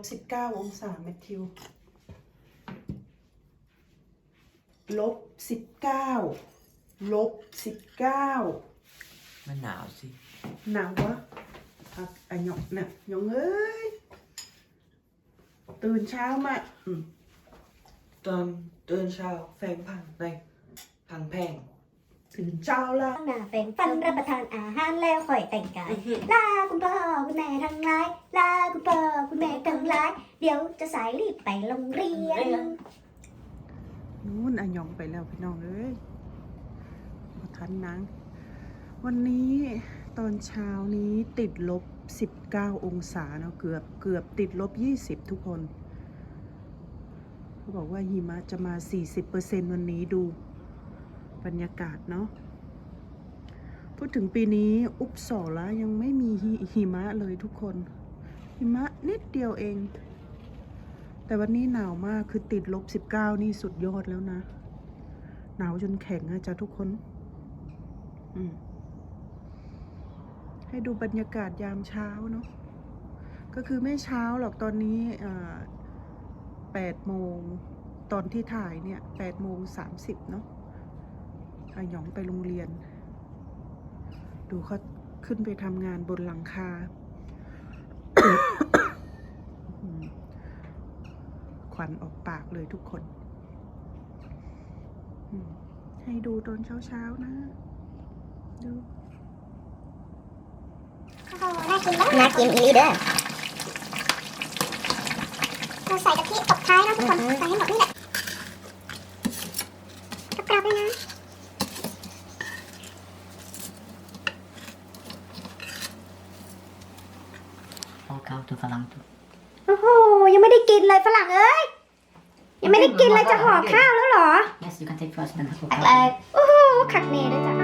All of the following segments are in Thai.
วันนี้ติดลบ19องศาแมทธิว ลบ19ลบ19มันหนาวสิ หนาววะอะอะหยองน่ะหยองเอ้ย ตื่นเช้ามาอืมตอนตื่นเช้าแฟงพังในพังแพง ตื่นเช้าละข้างหน้าแปรงฟันรับประทานอาหารแล้วค่อยแต่งกาย ลาคุณพ่อคุณแม่ทั้งหลาย ลาคุณพ่อคุณแม่ทั้งหลาย เดี๋ยวจะสายรีบไปโรงเรียน นู่นอะหยองไปแล้วพี่น้องเอ้ยบ่ทันนังวันนี้ตอนเช้านี้ติดลบ 19 องศาเนาะเกือบเกือบติดลบ 20 ทุกคน เขาบอกว่าหิมะจะมา 40%วันนี้ดู บรรยากาศเนาะพูดถึงปีนี้อุปสอละยังไม่มีหิหมะเลยทุกคน หิมะนิดเดียวเอง แต่วันนี้หนาวมากคือติดลบ 19 นี่สุดยอดแล้วนะ หนาวจนแข็งอะจ้ะทุกคน อืมให้ดูบรรยากาศยามเช้าเนาะ ก็คือไม่เช้าหรอกตอนนี้แปดโมง ตอนที่ถ่ายเนี่ยแปดโมงสามสิบเนาะ อาหยองไปโรงเรียน ดูเขาขึ้นไปทำงานบนหลังคาอืมควันออกปากเลยทุกคนอืมให้ดูตอนเช้าๆนะ ดูน่ากินมากน่ากินอีลีเด้อเราใส่กะทิตบท้ายนะทุกคน ใส่ให้หมดนี่แหละกรอบๆเลยนะ พอเข้าตัวฝรั่งตัวโอ้โหยังไม่ได้กินเลยฝรั่งเอ้ยยังไม่ได้กินเลยจะห่อข้าวแล้วเหรอ yes you can take first then แรกๆโอ้โหคักเน่ด้วยจ้ะ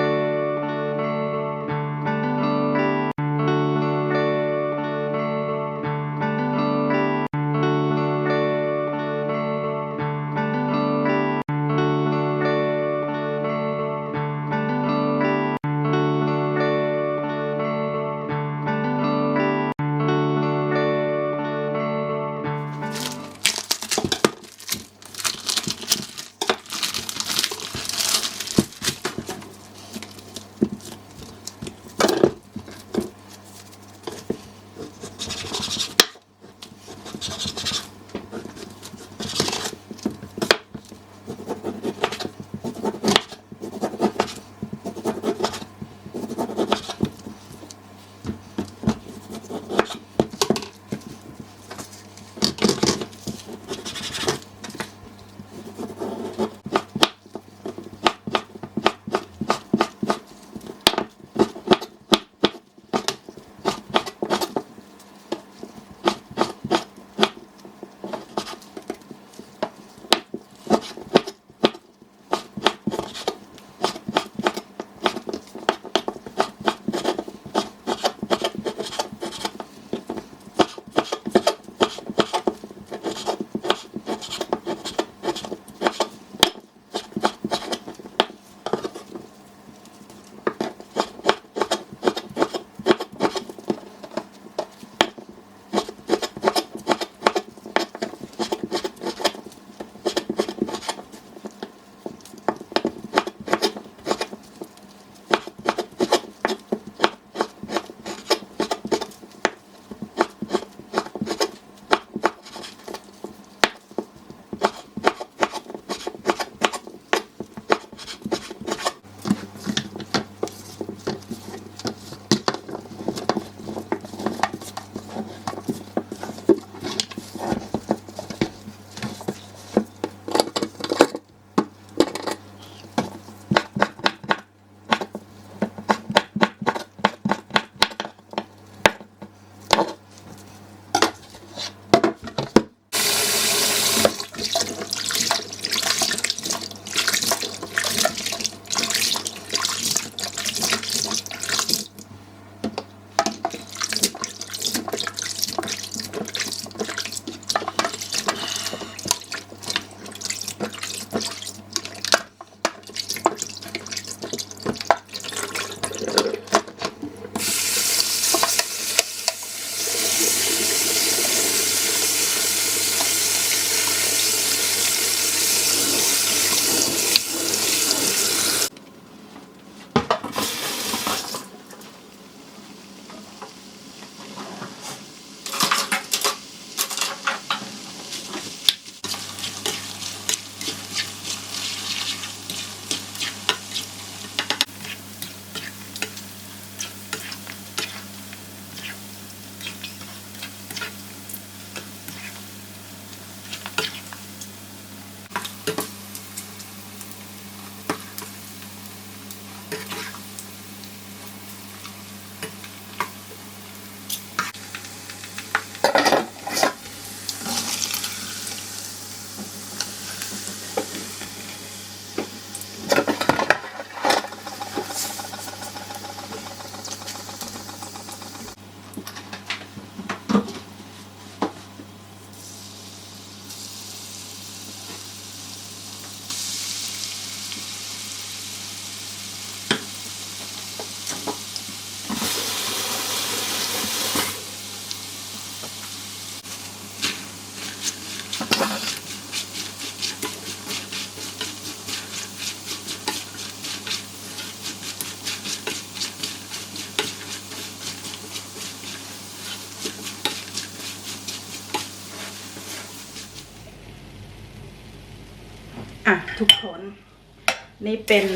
นี่เป็น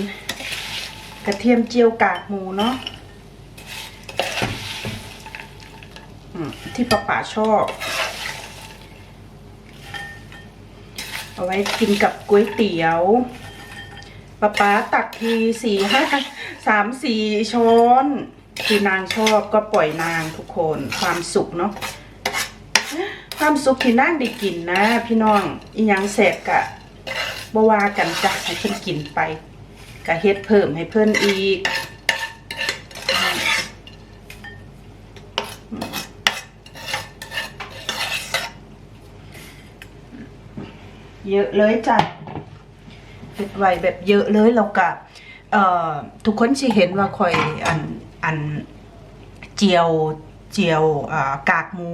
กระเทียมเจียวกากหมูเนาะที่ป้าป๋าชอบ เอาไว้กินกับก๋วยเตี๋ยวป้าป๋าตักทีสี่ห้าสามสี่ช้อนคือนางชอบก็ปล่อยนางทุกคนความสุขเนาะความสุขที่นางได้กินนะ พี่น้องอีหยังแสบกะ บว่ากันจ้ะให้เพิ่นกินไปกะเฮ็ดเพิ่มให้เพิ่นอีกเยอะเลยจ้ะเฮ็ดไว้แบบเยอะเลยแล้วก็เอ่อทุกคนสิเห็นว่าข่อยอันอันเจียว เจียวกากหมู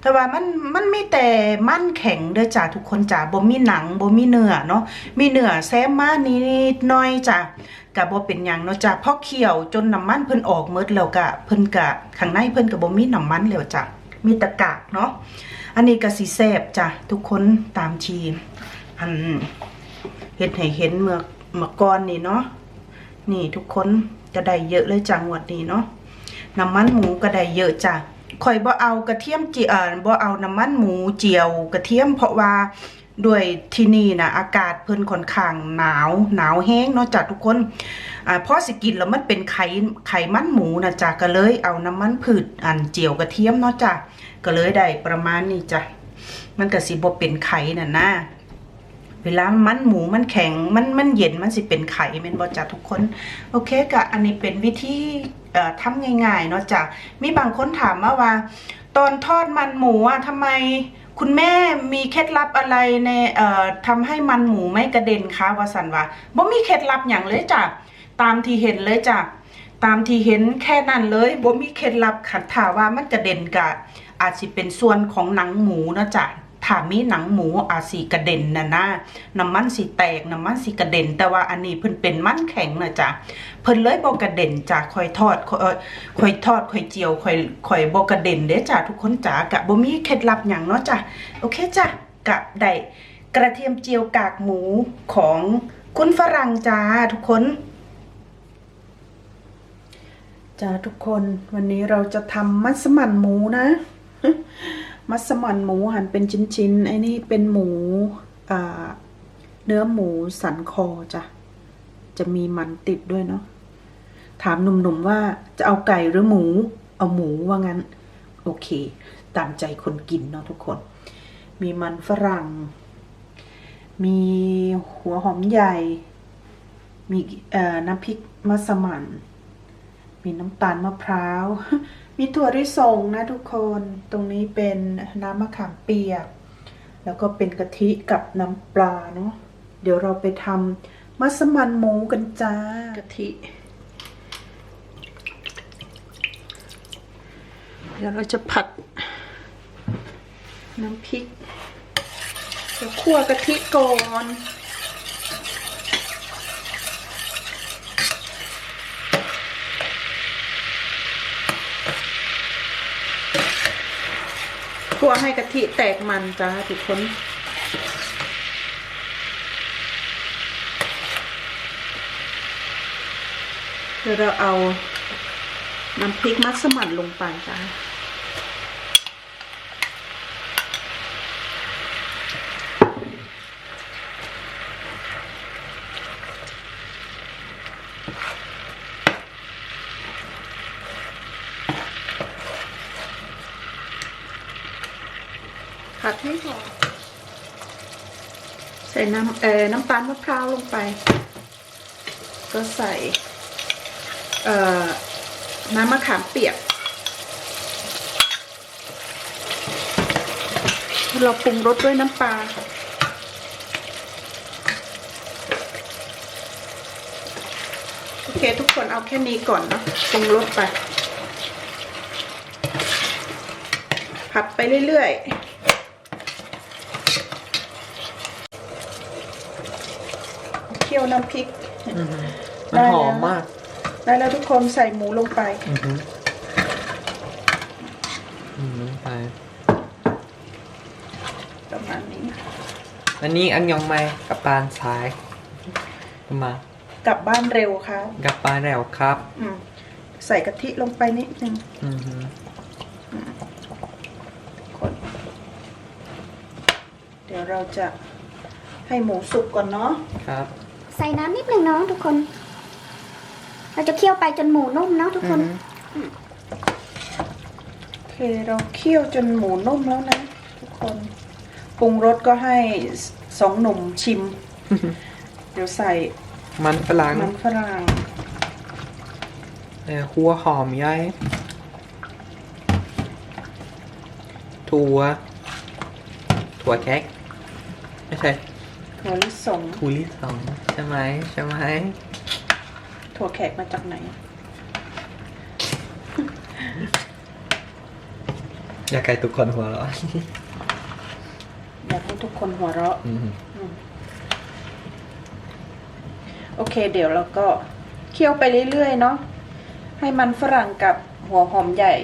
แต่ว่ามันมันมีแต่มันแข็งเด้อจ้ะทุกคนจ้ะบ่มีหนังบ่มีเนื้อเนาะมีเนื้อแซมมานิดหน่อยจ้ะก็บ่เป็นหยังเนาะจ้ะพอเคี่ยวจนน้ำมันเพิ่นออกหมดแล้วก็เพิ่นก็ข้างในเพิ่นก็บ่มีน้ำมันแล้วจ้ะมีต่กากเนาะอันนี้ก็สิแซ่บจ้ะทุกคนตามทีอันเฮ็ดให้เห็นเมื่อเมื่อก่อนนี่เนาะนี่ทุกคนก็ได้เยอะเลยจ้ะงวดนี้เนาะ น้ำมันหมูก็ได้เยอะจ้ะข่อยบ่เอากระเทียมเจีเอ่อบ่เอาน้ำมันหมูเจียวกระเทียมเพราะว่าด้วยที่นี่นะอากาศเพิ่นค่อนข้างหนาวหนาวแห้งเนาะจ้ะทุกคนอ่าพอสิกินแล้วมันเป็นไข่ไข่มันหมูนะจ้ะก็เลยเอาน้ำมันพืชอันเจียวกระเทียมเนาะจ้ะก็เลยได้ประมาณนี้จ้ะมันก็สิบ่เป็นไข่น่ะนะ เวลามันหมูมันแข็งมันมันเย็นมันสิเป็นไข่เป็นบอจ้ะทุกคน โอเคกะอันนี้เป็นวิธีทำง่ายๆเนาะจ้ะมีบางคนถามมาว่า ตอนทอดมันหมูอะทำไมคุณแม่มีเคล็ดลับอะไรในทำให้มันหมูไม่กระเด็นคะวาสันว่าบ่มีเคล็ดลับอย่างเลยจ้ะตามที่เห็นเลยจ้ะตามที่เห็นแค่นั้นเลยบ่มีเคล็ดลับขัดถาว่ามันกระเด็นกะอาจสิเป็นส่วนของหนังหมูเนาะจ้ะ ถ้ามีหนังหมูอาสิกระเด็นนะนะน้ำมันสิแตกน้ำมันสิกระเด็น แต่ว่าอันนี้เพิ่นเป็นมันแข็งนะจ้ะเพิ่นเลยบกระเด็นจ้ะค่อยทอดค่อยคอยทอดค่อยเจียวค่อยค่อยบกระเด็นเด้จ้ะทุกคนจ้ะกะบ่มีเคล็ดลับหยังเนาะจ้ะโอเคจ้ะกะได้กระเทียมเจียวกากหมูของคุณฝรั่งจ้าทุกคนจ้าทุกคนวันนี้เราจะทำมัสมั่นหมูนะ มัสมั่นหมูหั่นเป็นชิ้นๆไอ้นี่เป็นหมูเนื้อหมูสันคอจ้ะ จะมีมันติดด้วยเนาะ ถามหนุ่มๆว่าจะเอาไก่หรือหมู เอาหมูว่างั้น โอเค ตามใจคนกินเนาะทุกคน มีมันฝรั่ง มีหัวหอมใหญ่ มีน้ำพริกมัสมั่น มีน้ำตาลมะพร้าว มีถั่วลิสงนะทุกคนตรงนี้เป็นน้ำมะขามเปียก แล้วก็เป็นกะทิกับน้ำปลาเนาะเดี๋ยวเราไปทำมัสมั่นหมูกันจ้ากะทิเดี๋ยวเราจะผัด น้ำพริกจะคั่วกะทิก่อน คั่วให้กะทิแตกมันจ้าทุกคนเดี๋ยวเราเอาน้ำพริกมัสมั่นลงไปจ้า ผัดให้หอมใส่น้ำเอ่อน้ำตาลมะพร้าวลงไป ก็ใส่เอ่อน้ำมะขามเปียกเราปรุงรสด้วยน้ำปลาโอเคทุกคนเอาแค่นี้ก่อนเนาะปรุงรสไป ผัดไปเรื่อยๆ เคี่ยว น้ำพริกมันหอมมากได้แล้วทุกคนใส่หมูลงไป อือฮึอืมลงไปประมาณนี้ อันนี้อันยองไม่กับปานซ้ายมากลับบ้านเร็วค่ะ กับปานแล้วครับ อืมใส่กะทิลงไปนิดนึงอือฮึคนเดี๋ยวเราจะให้หมูสุกก่อนเนาะ ครับ ใส่น้ำนิดนึงเนาะทุกคน เราจะเคี่ยวไปจนหมูนุ่มเนาะทุกคนอือฮึโอเคเราเคี่ยวจนหมูนุ่มแล้วนะ ทุกคนปรุงรสก็ให้สองหนุ่มชิม เดี๋ยวใส่มันฝรั่งมันฝรั่งเอ่อหัวหอมใหญ่ถั่วถั่วแคกไม่ใช่ ถั่วลิสงถั่วลิสงใช่ไหมใช่ไหมถั่วแขกมาจากไหน อยากให้ทุกคนหัวเราะอยากให้ทุกคนหัวเราะ อือฮึโอเค เดี๋ยวเราก็เคี่ยวไปเรื่อยๆเนาะให้มันฝรั่งกับหัวหอมใหญ่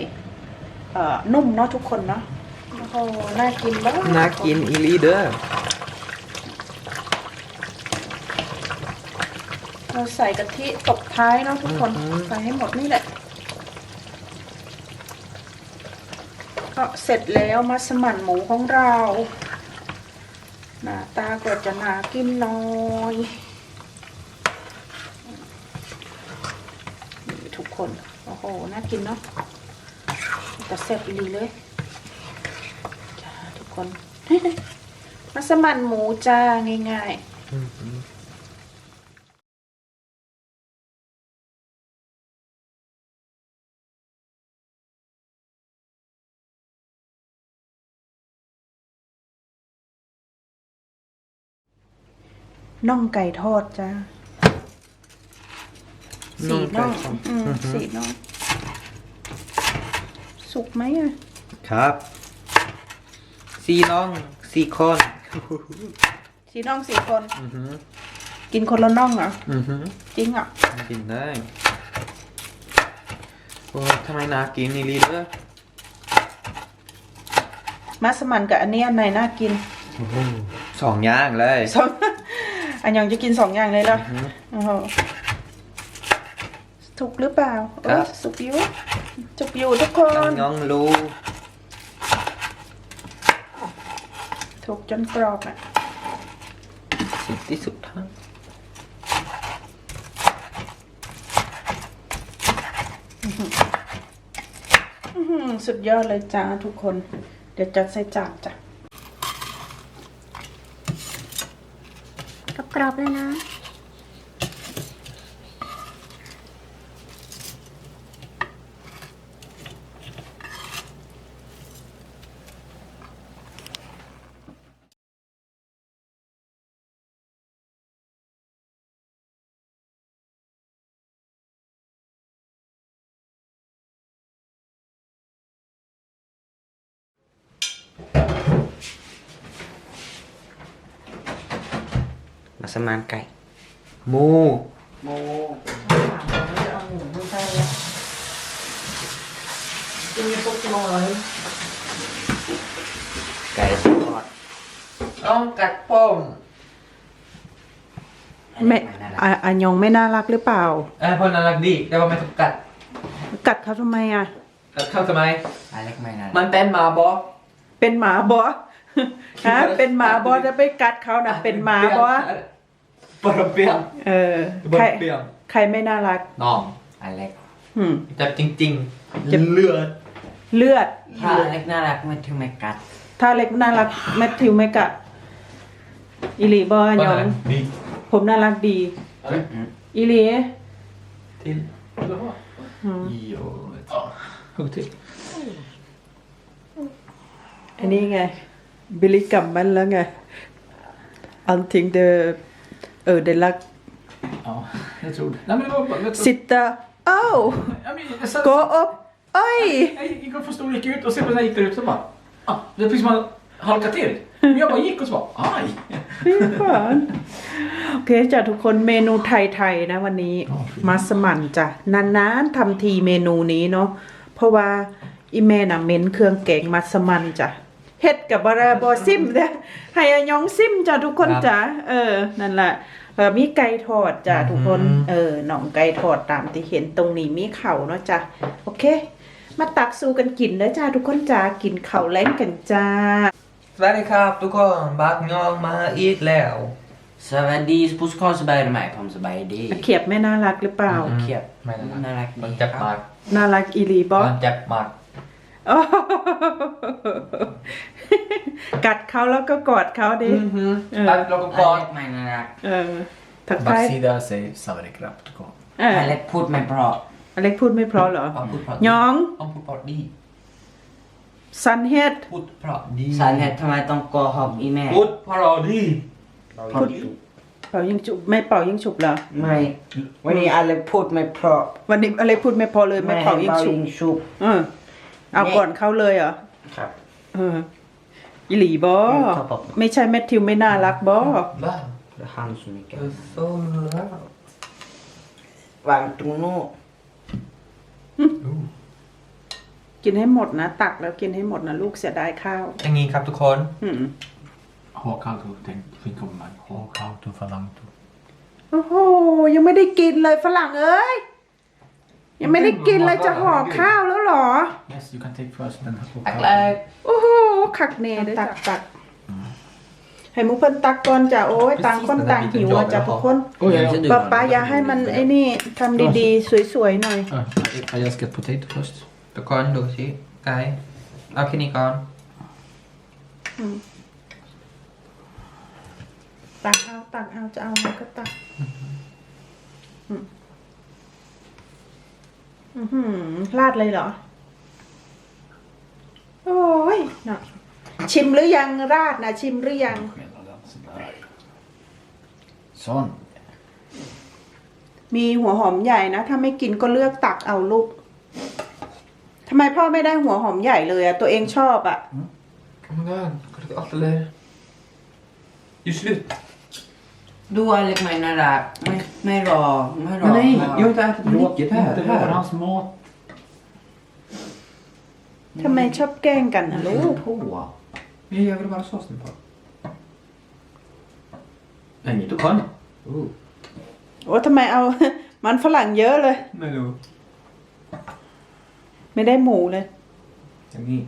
เอ่อนุ่มเนาะทุกคนเนาะโอ้โหน่ากินมากน่ากินอีหลีเด้อ เรา ใส่กะทิตบท้ายเนาะทุกคนใส่ให้หมดนี่แหละก็เสร็จแล้วมัสมั่นหมูของเราหน้าตาก็จะน่ากินหน้อยนี่ทุกคน โอ้โห น่ากินเนาะแต่เสร็จดีเลยจ้าทุกคน มัสมั่นหมูจ้าง่ายๆ อือ น่องไก่ทอดจ้าสีน่องอืมสีน่อง สุกไหมอะ ครับสี่น้องสี่คนสีน่องสีคน อือฮึกินคนละน่องเหรอ อือฮึจริงอะ กินได้โอ้ทำไมน่ากินอีหลีเด้อมัสมั่นกับอันนี้อันไหนน่ากิน โอ้โหสองอย่างเลย สอง อันยังจะกินสองอย่างเลยเหรออือฮึโอ้โหสุกหรือเปล่าเอครัอบสุกอยู่สุกอยู่ทุกคนน้องรู้ถูกจนกรอบอะสิ่งที่สุดท้ายอื้อหือสุดยอดเลยจ้าทุกคน เดี๋ยวจัดใส่จานจ้ะ กรอบเลยนะ มาสมานไก่หมูโมเอาหมูไม่ใช่แล้วกินพวกน้อยไก่ทอดต้องกัดป้มแม่อะอันยองไม่น่ารักหรือเปล่า เออพอน่ารักดีแต่ว่าไม่ต้องกัดกัดเขาทำไมอะ กัดเข้าทำไมอเล็กไม่นานมันเป็นหมาบอ เป็นหมาบอ ฮะเป็นหมาบอจะไปกัดเขานะเป็นหมาบอ ปรเปียงเออปใครรเปียงใครไม่น่ารัก น้องอเล็กหืมจับจริงๆเลือด เลือด ถ้าอเล็กน่ารักไม่ถึงไม่กัดถ้าเล็กน่ารักแมทธิวไม่กะอีหลีบอยอง Ni. ผมน่ารักดีอีหลี Till. Vill du ha? อืม Ja, vet du. Hugg till. อันนี้ไง บิลลี่กลับมันแล้วไงอัน ทิงเดอเออเดลัก Ja, jag tror det. Nej, men det var bara... Vet du, สิตาเอ้า ja, men, jag, satt, โกอบเอ้ย jag gick upp för stor gick ut och sen när jag gick där ute så bara... Ah, det är precis som man halkade till. Men jag bara gick och så bara... Aj! พี่ฝันโอเคจ้ะทุกคนเมนูไทยๆนะวันนี้มัสมั่นจ้ะนานๆทำทีเมนูนี้เนาะเพราะว่าอีแม่น่ะเม้นเครื่องแกงมัสมั่นจ้ะ เฮ็ดกับบาราบอซิมเด้อให้อายองซิมจ้ะทุกคนจ้ะเออ นั่นแหละเออมีไก่ทอดจ้ะทุกคนเออหน่องไก่ทอดตามที่เห็นตรงนี้มีเข่าเนาะจ้ะโอเค มาตักสู้กันกินเด้อจ้าทุกคนจ้ากินข้าวแล้งกันจ้า สวัสดีครับทุกคนบักยองมาอีกแล้ว สวัสดีผู้สกอสบายไหมผมสบายดี เขียบไม่น่ารักหรือเปล่าเขียบไม่น่ารัก น่ารักมันดีจับมากน่ารักอีหลีบอมันจับมากโอ้โห กัดเขาแล้วก็กอดเขาดิเออตัดลงอก่อนเล็กไม่น่ารักเออทักทาย Baksida säger sauerkraut. Kom. เอออเล็กพูดไม่เพราะอเล็กพูดไม่เพราะเหรอเอาพูดเพราะยองเอาพูดเพราะดีซันเฮดพูดเพราะดีสาเหตุทำไมต้องโกหกอีแม่พูดเพราะดีพูดเป่ายิงฉุบไม่เป่ายิงฉุบเหรอไม่วันนี้อเล็กพูดไม่เพราะวันนี้อเล็กพูดไม่พอเลยไม่เป่ายิงฉุบชุบเออ เอาก่อนเขาเลยเหรอครับเอออีหลีบอครับผม ไม่ใช่แมทธิวไม่น่ารักบอบ้า Det är han som är เออโซ่แล้ววางตรงนู้นกินให้หมดนะ ตักแล้วกินให้หมดนะลูกเสียดายข้าว อย่างงี้ครับทุกคน อืม Ha kallt och tänk. Fint kommer man. Ha kallt och falangt. โอ้โห ยังไม่ได้กินเลยฝรั่งเอ้ย ยังไม่ได้กินเลยจะห่อข้าวแล้วเหรอ Yes, you can take first then. อักแรกโอ้โหคักเน่ตักตักให้มุกเพิ่นตักก่อนจ้ะโอ้ยต่างคนต่างหิวอะจ้ะทุกคน Oh, ja, ja. ป้าป้าอย่าให้มันไอ้นี่ทำดีๆ สวยๆหน่อย Uh, jag ska potato först. ทุกคนดูสิไก่เอาแค่นี้ก่อนตักเอาตักเอาจะเอาอะไรก็ตักอืม อื้อหือราดเลยเหรอ โอ้ยเนาะชิมหรือยังราดนะชิมหรือยัง Sådär. Sån. มีหัวหอมใหญ่นะ ถ้าไม่กินก็ลือกตักเอาลูกทำไมพ่อไม่ได้หัวหอมใหญ่เลยอะตัวเองชอบอะ Oh my god. Kan du inte allt eller? Ju slut. ดูอเล็กไม่น่ารักไม่ไม่รอไม่รอ Nej, ไม่รอ jag har inte ätit mycket här. Det här är hans mat. ทำไมชอบแกล้งกันนะลูก På. Men jag vill bara såsen på. Nej, inte kan. Oh. โอ้ทำไมเอา มันฝรั่งเยอะเลย Men då. ไม่ได้หมูเลย Jag ni.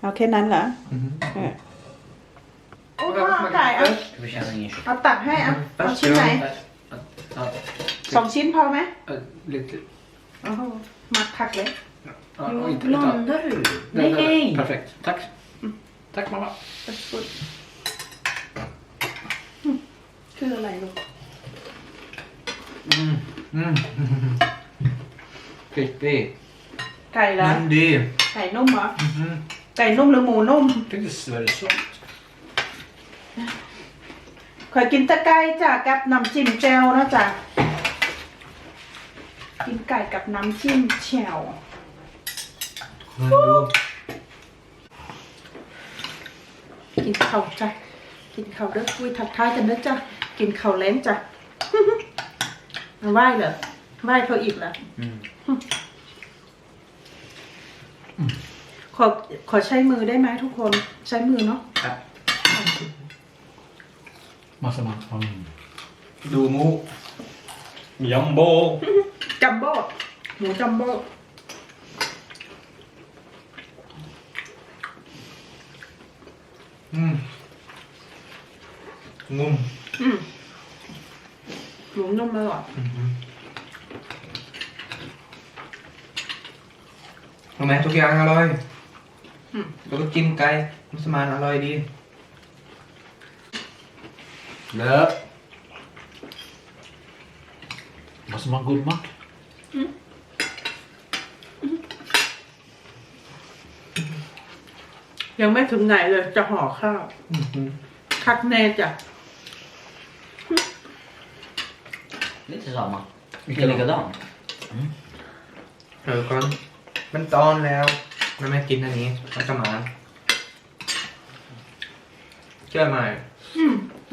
เอาแค่นั้นเหรอ Mhm. เออ โอ้พ่อไก่เอา Vi känner ingen เอาตักให้อะเอาชิ้นไหน สองชิ้นพอไหม Lite. โอ้โหมักคักเลย Ja, Jo, och inte- blandar du? Där, där, där. Nej! Perfekt. Tack. Tack mamma. คืออะไรลูก Mm. Krispig. ไก่ละ Men det. ไก่นุ่มเหรอ Mhm. ไก่นุ่มหรือหมูนุ่ม Jag tänkte Sverigesås. ขอยกินแตะไก่จ้ะกับน้ำจิ้มแจ่วนะจ๊ะกินไก่กับน้ำจิ้มแจ่ว Men då. กินข้าวจ้ะกินข้าวเด้อคุยทักทายกันเด้อจ้ะกินข้าวแล้งจ้ะมาไหว้เหรอไหว้เขาอีกเหรออขอขอใช้มือได้ไหมทุกคนใช้มือเนาะ Massa mat. Mm. Du mo. Jumbo. จัมโบ้หมูจัมโบ้ Mm. Ngum. อืมหมูนุ่มอร่อยทำไมทุกอย่างอร่อยแล้วก็จิ้มไก่มัสมานอร่อยดี Löp. Måste man gurma? ยังไม่ถึงไหนเลยจะห่อข้าว คักแน่จ้ะ Lite samma. Det är likadant. เออก่อนมันตอนแล้ว มันไม่กินอันนี้ มันก็มาเชื่อไหมอืม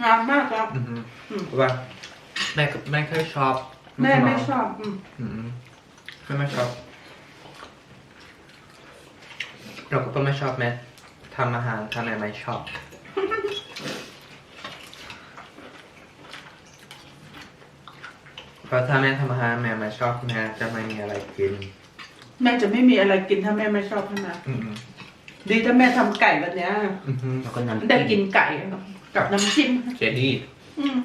งามมากครับ อือฮึอืม เพราะว่าแม่ก็แม่เคยชอบแม่ไม่ชอบอืมอืมแม่ไม่ชอบ เราก็ไม่ชอบแม่ทำอาหารถ้าแม่ไม่ชอบ เพราะถ้าแม่ทำอาหารแม่ไม่ชอบแม่จะไม่มีอะไรกิน แม่จะไม่มีอะไรกินถ้าแม่ไม่ชอบใช่ไหมอืมดีถ้าแม่ทำไก่แบบเนี้ยอือฮึ Och en ได้กินไก่ กับน้ำจิ้มเจดีอืม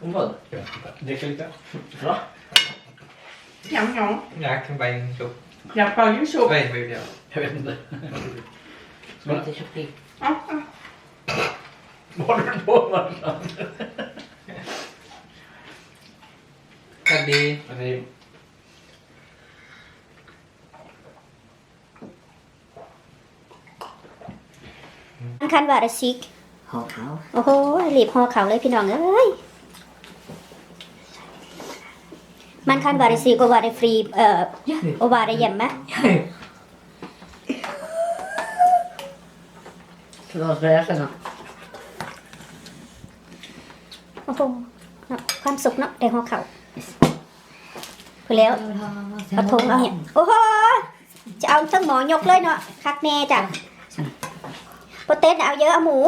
Om vad? Dricka lite. Bra. หยำหยองอยากขึ้นไปชุบอยากเป่ายิ่งฉุบ เฮ้ยไม่เดียว Jag vet inte. Lite köttfri. เอ้าเอ้า Vad håller du på med? ก็ดี Men det är- Man kan vara syk Ha kau. โอ้โหรีบห่อเขาเลยพี่น้องเอ้ย Man kan vara syk och vara fri eh, och vara hemma. Förlåt, vad är det för โอ้โหเนาะความสุขเนาะได้ห่อเขา พอแล้วกระทงเอาเนี่ยโอ้โหจะเอาทั้งหมอยกเลยเนาะคักแน่จ้ะโปรเต้นเอาเยอะเอาหมู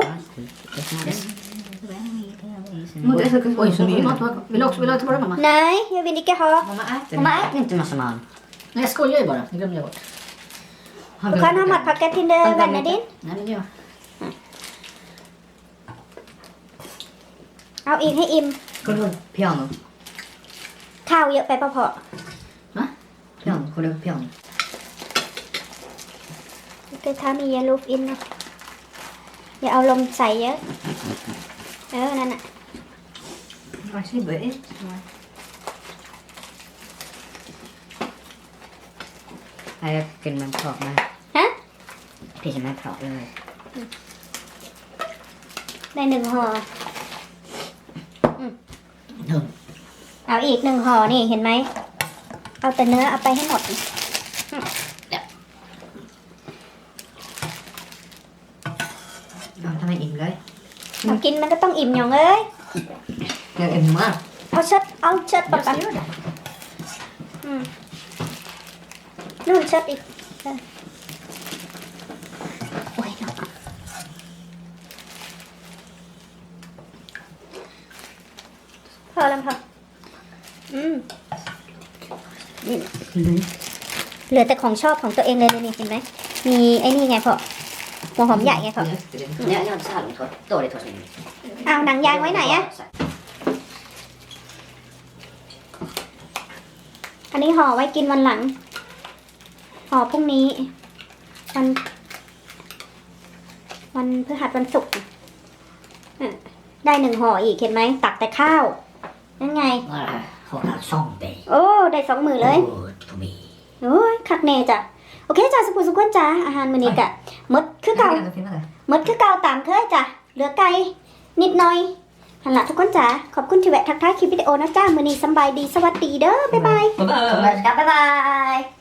Oj, så mycket mat. Vill du också vill du ha tillbaka mamma? ไหน jag vill inte ha Mamma äter Mamma inte. inte massa man. Nej, jag skojar ju bara. Det glömde jag bort. Han du kan ha matpakket till Han glömde vänner inte. din Nej, men jag. เอาอีกให้อิ่ม Kolla på piano. ข้าวเยอะไปปะพอ Piano, kolla på piano. คือถ้ามีเยลูฟอินนะอย่าเอาลมใส่เยอะ เออ นั่นน่ะ Vad ska vi börja? Nej, jag kan man prata med. ฮะ Precis som jag pratar med. ได้หนึ่งห่ออืม เอาอีกหนึ่งห่อนี่เห็นไหม เอาแต่เนื้อเอาไปให้หมด Ja, ta mig in เลยเอากินมันก็ต้องอิ่มอย่างเอ้ย Jag är mat. เอาเชิดเอาเชิดปะ Jag กัน ska göra det. อืมนู่นเชิดอีกเออโอ้ยเนาะพอแล้วพออืม เหลือแต่ของชอบของตัวเองเลยเลยนี่เห็นไหมมีไอ้นี่ไงพ่อหัวหอมใหญ่ไงพ่อ Jag jag har inte så här långt kvar. Dåligt hos mig. เอาหนังยางไว้ไหนอะอันนี้ห่อไว้กินวันหลัง ห่อพรุ่งนี้ วัน วันพฤหัสวันศุกร์อะได้หนึ่งห่ออีกเห็นไหมตักแต่ข้าวนั่นไง Har han zombie? โอ้ได้สองมือเลย Åh, Tommy. โอ้ยคักแน่จ้ะโอเคจ้ะสุขุมสุขวนจ้ะอาหารมื้อนี้กะหมดคือเก่า Jag kan finna det. หมดคือเก่าตามเคยจ้ะเหลือไก่นิดหน่อยหันละทุกคนจ้ะขอบคุณที่แวะทักทายคลิปวิดีโอนะจ้ามือนี้สำบายดีสวัสดีเด้อบ๊ายบาย Bye bye. บ๊ายบาย